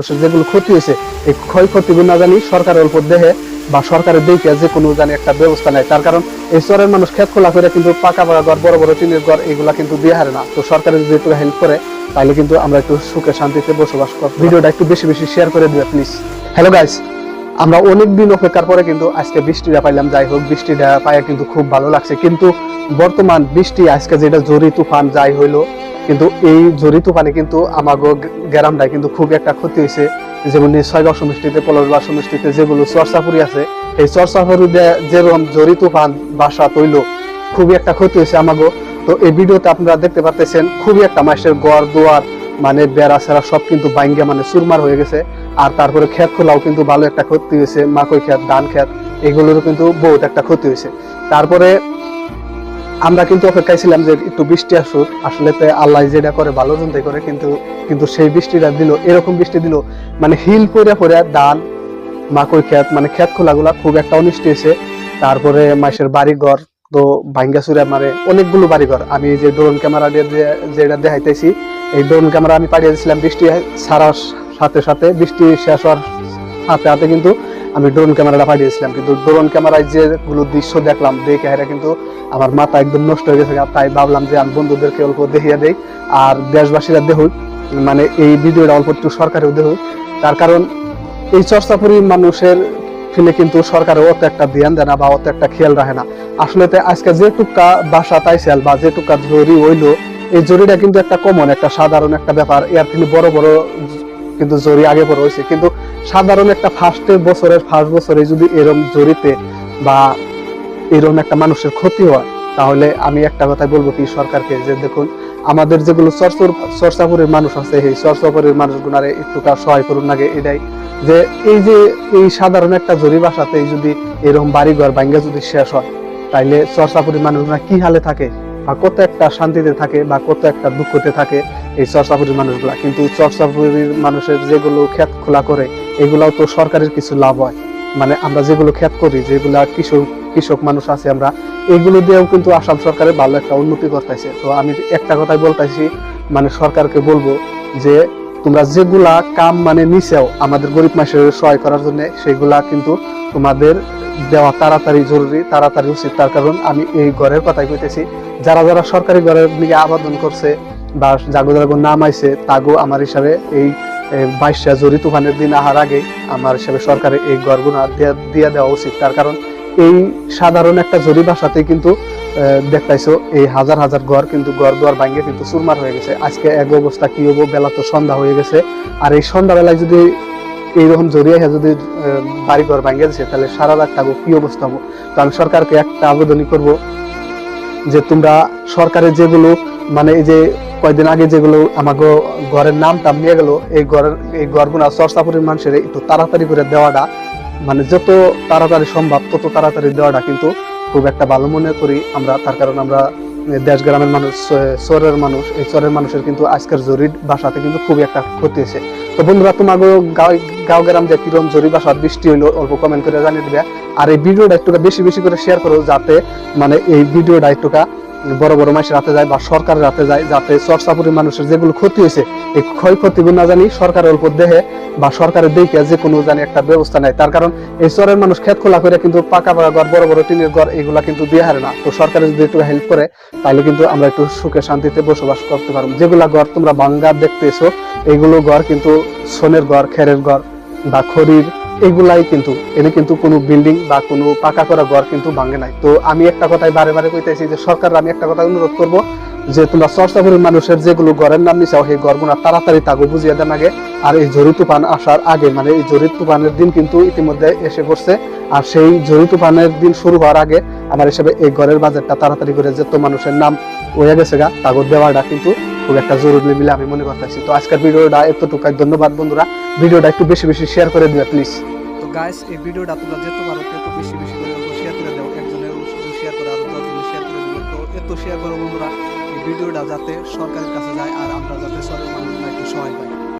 মানুষের যেগুলো ক্ষতি হয়েছে, এই ক্ষয়ক্ষতিগুলো না জানি সরকার অল্প দেহে বা সরকারের দিকে যে কোনো জানি একটা ব্যবস্থা নেয়। তার কারণ এই চরের মানুষ খেত খোলা করে কিন্তু পাকা পাকা ঘর, বড় বড় টিনের ঘর, এগুলা কিন্তু দিয়ে হারে না। তো সরকারের যদি একটু হেল্প করে তাহলে কিন্তু আমরা একটু সুখে শান্তিতে বসবাস করব ভিডিওটা একটু বেশি বেশি শেয়ার করে দিবে প্লিজ হ্যালো গাইস আমরা অনেক দিন অপেক্ষার পরে কিন্তু আজকে বৃষ্টিটা পাইলাম। যাই হোক, বৃষ্টিটা পাইয়া কিন্তু খুব ভালো লাগছে। কিন্তু বর্তমান বৃষ্টি, আজকে যেটা জরি তুফান যাই হইল, কিন্তু এই জরি তুফানে কিন্তু আমাগো গ্রামটায় কিন্তু খুব একটা ক্ষতি হয়েছে যেমন ছয়গাঁও সমষ্টিতে পলরবা সমষ্টিতে যেগুলো চর্চাপুরি আছে, এই চর্চাপুরিতে যেরকম জরি তুফান বাসা তৈল খুবই একটা ক্ষতি হয়েছে আমাগো। তো এই ভিডিওতে আপনারা দেখতে পাচ্ছেন খুবই একটা মাসের গড়, দুয়ার মানে বেড়া সেরা সব কিন্তু বাইঙ্গা মানে চুরমার হয়ে গেছে। আর তারপরে ক্ষেত খোলাও কিন্তু ভালো একটা ক্ষতি হয়েছে মাকই ক্ষেত, ধান ক্ষেত, এগুলোরও কিন্তু বহুত একটা ক্ষতি হয়েছে তারপরে আমরা কিন্তু অপেক্ষায় ছিলাম যে একটু বৃষ্টি আসুক। আসলে তো আল্লাহ যেটা করে ভালো জনতে করে, কিন্তু কিন্তু সেই বৃষ্টিটা দিল, এরকম বৃষ্টি দিল মানে হিল পরে পরে ধান মাকই ক্ষেত মানে ক্ষেত খোলাগুলা খুব একটা অনিষ্ট হয়েছে। তারপরে মাসের বাড়ি ঘর তো ভাঙ্গা চুরা মারে, অনেকগুলো বাড়িঘর। আমি যে ড্রোন ক্যামেরা দিয়ে যেটা দেখাইতেছি, এই ড্রোন ক্যামেরা আমি পাঠিয়ে দিয়েছিলাম বৃষ্টি ছাড়ার সাথে সাথে। বৃষ্টি শেষ হওয়ার হাতে হাতে কিন্তু আমি ড্রোন ক্যামেরাটা পাঠিয়েছিলাম, কিন্তু ড্রোন ক্যামেরায় যেগুলো দৃশ্য দেখলাম, দেখে এটা কিন্তু আমার মাথা একদম নষ্ট হয়ে গেছে। তাই ভাবলাম যে আমি বন্ধুদেরকে অল্প দেখিয়ে দেই, আর দেশবাসীরা দেখুক মানে এই ভিডিওটা অল্প একটু সরকারেও দেখুক। তার কারণ, এই চর্চাপুরি মানুষের ফিলে কিন্তু সরকারের অত একটা ধ্যান দেয় না বা অত একটা খেয়াল রাখে না। আসলে আজকে যে টুকা বাসা তাইছেল বা যে টুকা জরি হইল, এই জরিটা কিন্তু একটা কমন একটা সাধারণ একটা ব্যাপার। এর কিন্তু বড় বড় কিন্তু জরি আগে পরে হয়েছে। কিন্তু সাধারণ একটা ফার্স্টের বছরের ফার্স্ট বছরে যদি এরম জরিতে বা এরকম একটা মানুষের ক্ষতি হয়, তাহলে আমি একটা কথাই বলব কি সরকারকে, যে দেখুন, আমাদের যেগুলো চর্চাপুরের মানুষ আছে এই চর্চাপুরের মানুষগুলারে একটুকা সহায় করুন লাগে এটাই। যে এই যে এই সাধারণ একটা জরি বাসাতে যদি এরকম বাড়ি ঘর ভাঙ্গা যদি শেষ হয়, তাইলে চর্চাপুরের মানুষরা কি হালে থাকে? কত একটা শান্তিতে থাকে বা কত একটা দুঃখতে থাকে এই চর্চাপুরের মানুষগুলা। কিন্তু চর্চাপুরের মানুষের যেগুলো ক্ষেত খোলা করে, এগুলাও তো সরকারের কিছু লাভ হয়। মানে আমরা যেগুলো ক্ষেত করি, যেগুলা কৃষক কৃষক মানুষ আছে আমরা, এগুলো দিয়েও কিন্তু আসাম সরকারের ভালো একটা উন্নতি করতেছে তো আমি একটা কথাই বলতেছি মানে সরকারকে বলব যে তোমরা যেগুলা কাম মানে নিচেও আমাদের গরিব মানুষের সহায় করার জন্য, সেগুলা কিন্তু তোমাদের দেওয়া তাড়াতাড়ি জরুরি তাড়াতাড়ি উচিত। তার কারণ আমি এই ঘরের কথাই কইতেছি যারা যারা সরকারি ঘরের দিকে আবেদন করছে বা জাগো জাগো নাম আইছে তাগো আমার হিসাবে এই বাইশা জরি তুফানের দিন আহার আগে আমার হিসাবে সরকারের এই ঘরগুলো দিয়ে দেওয়া উচিত। তার কারণ এই সাধারণ একটা জরি বাসাতে কিন্তু আহ, দেখতাইছো এই হাজার হাজার ঘর কিন্তু ঘর দুয়ার ভাঙ্গে কিন্তু চুরমার হয়ে গেছে। আজকে এক অবস্থা কি হব বেলা তো সন্ধ্যা হয়ে গেছে। আর এই সন্ধ্যাবেলায় যদি এইরকম জড়িয়ে যদি বাড়ি ঘর ভাঙ্গে দিছে, তাহলে সারা রাত থাকব, কি অবস্থা হব? তো আমি সরকারকে একটা আবেদনই করব যে তোমরা সরকারের যেগুলো মানে এই যে কয়দিন আগে যেগুলো আমাকে ঘরের নাম টাম নিয়ে গেল, এই ঘরের, এই ঘরগুলো চর্চাপুরের মানুষের একটু তাড়াতাড়ি করে দেওয়াটা মানে যত তাড়াতাড়ি সম্ভব তত তাড়াতাড়ি দেওয়াটা কিন্তু খুব একটা ভালো মনে করি আমরা। তার কারণ আমরা দেশ গ্রামের মানুষ চরের মানুষ, এই চরের মানুষের কিন্তু আজকের জরির বাসাতে কিন্তু খুবই একটা ক্ষতি হয়েছে। তো বন্ধুরা তোমাকে গাঁও গাঁও গ্রাম যে কিরম জরি বাসার বৃষ্টি হইল, অল্প কমেন্ট করে জানিয়ে দিবে। আর এই ভিডিওটা একটু বেশি বেশি করে শেয়ার করো যাতে মানে এই ভিডিওটা একটুকা বড় বড় মাসের হাতে যায় বা সরকারের হাতে যায়, যাতে চর্চাপুরি মানুষের যেগুলো ক্ষতি হয়েছে, এই ক্ষয়ক্ষতিগুলো না জানি সরকারের অল্প দেহে বা সরকারের দিকে যে কোনো জানি একটা ব্যবস্থা নেয়। তার কারণ এই চরের মানুষ ক্ষেত খোলা করে কিন্তু পাকা পাকা ঘর, বড় বড় টিনের ঘর এগুলা কিন্তু দিয়ে হারে না। তো সরকারের যদি একটু হেল্প করে, তাহলে কিন্তু আমরা একটু সুখে শান্তিতে বসবাস করতে পারব। যেগুলা ঘর তোমরা বাঙ্গার দেখতেছো এইগুলো ঘর কিন্তু সোনের ঘর, খেরের ঘর। বা খড়ির এগুলাই কিন্তু, এনে কিন্তু কোনো বিল্ডিং বা কোনো পাকা করা ঘর কিন্তু ভাঙে নাই। তো আমি একটা কথাই বারে বারে কইতেছি যে সরকার, আমি একটা কথা অনুরোধ করব যে তোমরা চর্চাপুরের মানুষের যেগুলো ঘরের নাম নিচাও সেই ঘরগুলো তাড়াতাড়ি তাগো বুঝিয়ে দেন আগে। আর এই জরি তুফান আসার আগে মানে এই জরি তুফানের দিন কিন্তু ইতিমধ্যে এসে পড়ছে। আর সেই জরি তুফানের দিন শুরু হওয়ার আগে, আমার হিসেবে এই ঘরের বাজেটটা তাড়াতাড়ি করে যেত মানুষের নাম হয়ে গেছে গা, তাগো দেওয়াটা কিন্তু খুব একটা জরুরি মিলে আমি মনে করতেছি। তো আজকের ভিডিওটা এতটুকাই। ধন্যবাদ বন্ধুরা। ভিডিওটা একটু বেশি বেশি শেয়ার করে দিবে প্লিজ তো গাইস এই ভিডিওটা তোমরা যেত পারো তত বেশি বেশি করে শেয়ার করে দাও। একজনের শেয়ার করে আরও শেয়ার করে দিবে তো এত শেয়ার করো বন্ধুরা। ভিডিওটা যাতে সরকারের কাছে যায় আর আমরা যাতে সরকার একটু সহায় পাই